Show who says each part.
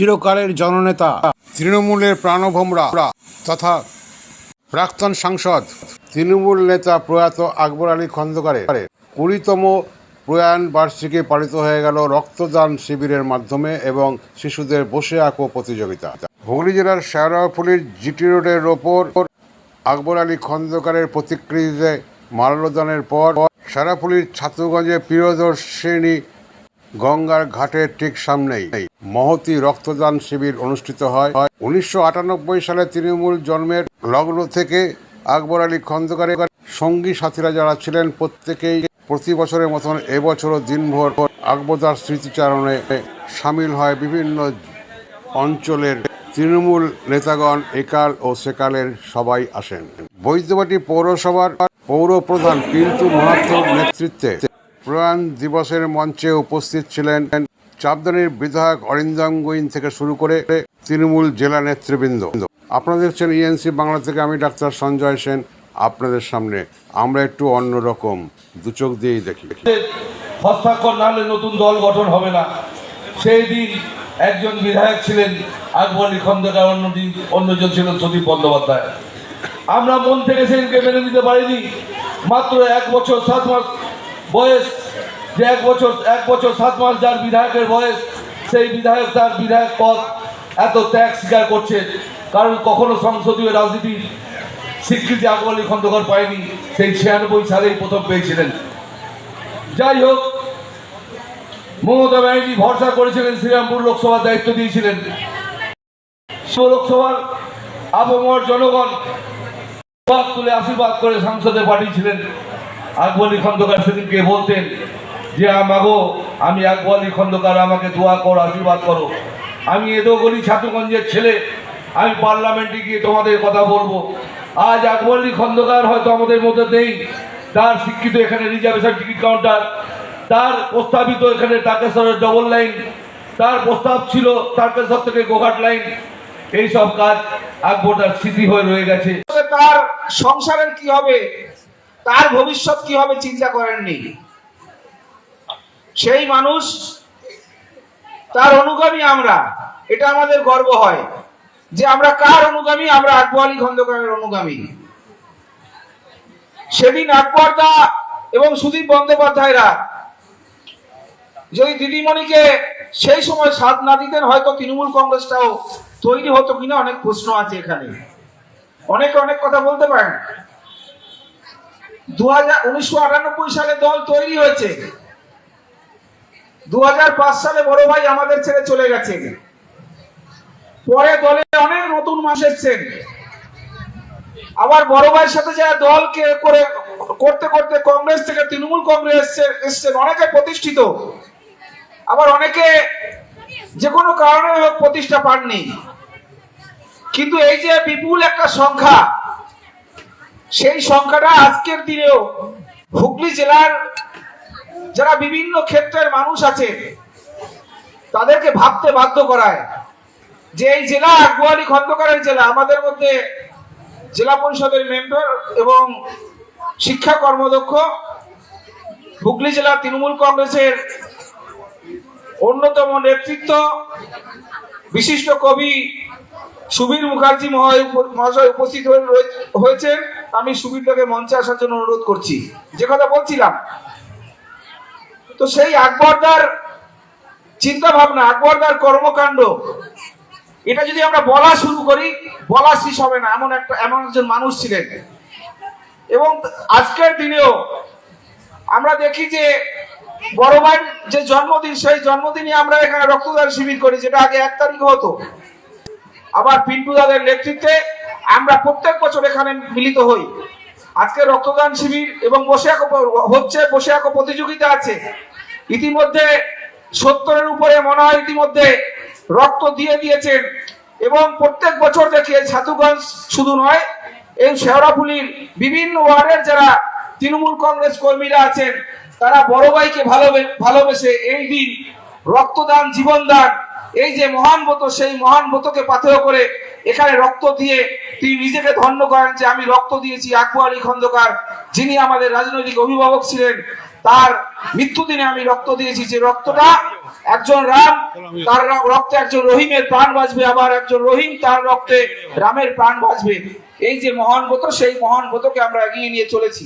Speaker 1: চিরকালের জননেতা। তৃণমূলের প্রাণভোমরা তথা প্রাক্তন সাংসদ তৃণমূল নেতা প্রয়াত আকবর আলী খন্দকারের কুড়িতম প্রয়াণ বার্ষিকী পালিত হয়ে গেল রক্তদান শিবিরের মাধ্যমে এবং শিশুদের বসে আঁকো প্রতিযোগিতা। হুগলি জেলার শেওড়াফুলির জিটি রোডের ওপর আকবর আলী খন্দকারের প্রতিকৃতিতে মাল্যদানের পর সারাফুলির ছাত্রগঞ্জে প্রিয়দর্শিনী গঙ্গার ঘাটের ঠিক সামনেই। মহতি রক্তদান শিবির অনুষ্ঠিত হয়। উনিশশো আটানব্বই সালে তৃণমূল জন্মের লগ্ন থেকে আকবর আলী খন্দকারের সঙ্গী সাথীরা যারা ছিলেন, প্রত্যেকেই প্রতি বছরের মতন এবছরও দিনভর আকবরদার স্মৃতিচারণে সামিল হয় বিভিন্ন অঞ্চলের তৃণমূল নেতাগণ। একাল ও সেকালের সবাই আসেন। বৈদ্যবাটি পৌরসভার পৌর প্রধান পিন্টু মাহাত্তর নেতৃত্বে প্রয়াণ দিবসের মঞ্চে উপস্থিত ছিলেন চাপদানির বিধায়ক অরিন্দম গোয়েন থেকে শুরু করে তৃণমূল জেলা নেতৃবৃন্দ। আপনাদের দেখছেন ইএনসি বাংলা থেকে আমি ডাক্তার সঞ্জয় সেন, আপনাদের সামনে। আমরা একটু অন্যরকম দু চোখ দিয়েই দেখি।
Speaker 2: হস্তাক্ষর না হলে নতুন দল গঠন হবে না। সেই দিন একজন বিধায়ক ছিলেন আকবর আলী খন্দকার অন্যদিন অন্যজন ছিলেন সদীপ বন্দ্যোপাধ্যায়। আমরা মন থেকে সেদিনকে মেনে নিতে পারিনি। মাত্র এক বছর, সাত মাস বয়স যে এক বছর এক বছর সাত মাস যার বিধায়কের বয়স, সেই বিধায়ক তার বিধায়ক পদ এত ত্যাগ স্বীকার করছে। কারণ কখনো সংসদীয় রাজনীতির স্বীকৃতি আকবর আলী খন্দকার পায়নি, সেই ছিয়ানব্বই সালেই প্রথম পেয়েছিলেন। যাই হোক, মমতা ব্যানার্জি ভরসা করেছিলেন শ্রীরামপুর লোকসভার দায়িত্ব দিয়েছিলেন। লোকসভার আবহাওয়ার জনগণ তুলে আশীর্বাদ করে সংসদে পাঠিয়েছিলেন। আকবর খন্দকার সেদিনকে বলতেন যে আমাগো, আমি আকবর খন্দকার, আমাকে দোয়া করো, আশীর্বাদ করো। আমি এদোগলি ছাত্রগঞ্জের ছেলে, আমি পার্লামেন্টে গিয়ে তোমাদের কথা বলব। আজ আকবর খন্দকার হয়তো আমাদের মধ্যে নেই। তার শিক্ষিত এখানে রিজার্ভেশন টিকিট কাউন্টার, তার প্রস্তাবিত এখানে তারকেশ্বরের ডবল লাইন তার প্রস্তাব ছিল তারকেশ্বর থেকে গোঘাট লাইন এই সব কাজ আকবর তার স্মৃতি হয়ে রয়ে গেছে।
Speaker 3: তার সংসারের কি হবে? তার ভবিষ্যৎ কি হবে চিন্তা করেননি। সেই মানুষ, তার অনুগামী আমরা। এটা আমাদের গর্ব হয় যে আমরা কার অনুগামী? আমরা আকবর আলী খন্দকারের অনুগামী। সেদিন আকবর দা এবং সুদীপ বন্দ্যোপাধ্যায়রা যদি দিদিমণিকে সেই সময় সাথ না দিতেন, হয়তো তৃণমূল কংগ্রেসটাও তৈরি হতো কিনা অনেক প্রশ্ন আছে এখানে। অনেকে অনেক কথা বলতে পারেন। দু হাজার সালে দল তৈরি হয়েছে। দু সালে বড় ভাই আমাদের ছেড়ে চলে গেছে। পরে দলে অনেক নতুন মাস এসছেন। আবার বড় ভাইয়ের সাথে যারা দলকে করে করতে করতে কংগ্রেস থেকে তৃণমূল কংগ্রেস এসছেন, অনেকে প্রতিষ্ঠিত। আবার অনেকে যে কোনো কারণে হোক প্রতিষ্ঠা পাননি। কিন্তু এই যে বিপুল একটা সংখ্যা, সেই সংখ্যাটা আজকের দিনেও হুগলি জেলার যারা বিভিন্ন ক্ষেত্রের মানুষ আছে, তাদেরকে ভাবতে বাধ্য করায় যে এই জেলা আকবুয়ালি খন্দকারের জেলা, আমাদের মধ্যে জেলা পরিষদের মেম্বার এবং শিক্ষা কর্মদক্ষ হুগলি জেলা তৃণমূল কংগ্রেসের অন্যতম নেতৃত্ব, বিশিষ্ট কবি সুবীর মুখার্জি মহাশয় উপস্থিত হয়ে হয়েছেন। আমি সুবীরটাকে মঞ্চে আসার জন্য অনুরোধ করছি। যে কথা বলছিলাম তো সেই আকবরদার চিন্তা ভাবনা আকবরদার কর্মকাণ্ড, এটা যদি আমরা বলা শুরু করি, বলা শেষ হবে না, এমন একটা, এমন একজন মানুষ ছিলেন। এবং আজকের দিনেও আমরা দেখি যে বড় যে জন্মদিন, সেই জন্মদিনে আমরা এখানে রক্তদান শিবির করি, যেটা আগে এক তারিখ হতো। আবার পিন্টু দাদের নেতৃত্বে আমরা প্রত্যেক বছর এখানে মিলিত হই। আজকে রক্তদান শিবির এবং বসে হচ্ছে বসে প্রতিযোগিতা আছে। ইতিমধ্যে সত্তরের উপরে মনে হয় ইতিমধ্যে রক্ত দিয়ে দিয়েছেন। এবং প্রত্যেক বছর দেখি এই ছাতুগঞ্জ শুধু নয়, এই শেওড়াফুলির বিভিন্ন ওয়ার্ডের যারা তৃণমূল কংগ্রেস কর্মীরা আছেন, তারা বড় ভাইকে ভালোবে- ভালোবেসে এই দিন রক্তদান, জীবনদান এই যে মহান ব্রত, সেই মহান ব্রতকে পাথেয় করে এখানে রক্ত দিয়ে তিনি নিজেকে ধন্য করেন যে আমি রক্ত দিয়েছি, আকবর আলী খন্দকার। যিনি আমাদের রাজনৈতিক অভিভাবক ছিলেন, তার মৃত্যু দিনে আমি রক্ত দিয়েছি। যে রক্তটা একজন রাম, তার রক্তে একজন রহিমের প্রাণ বাঁচবে, আবার একজন রহিম, তার রক্তে রামের প্রাণ বাঁচবে। এই যে মহান ব্রত, সেই মহান ব্রতকে আমরা এগিয়ে নিয়ে চলেছি।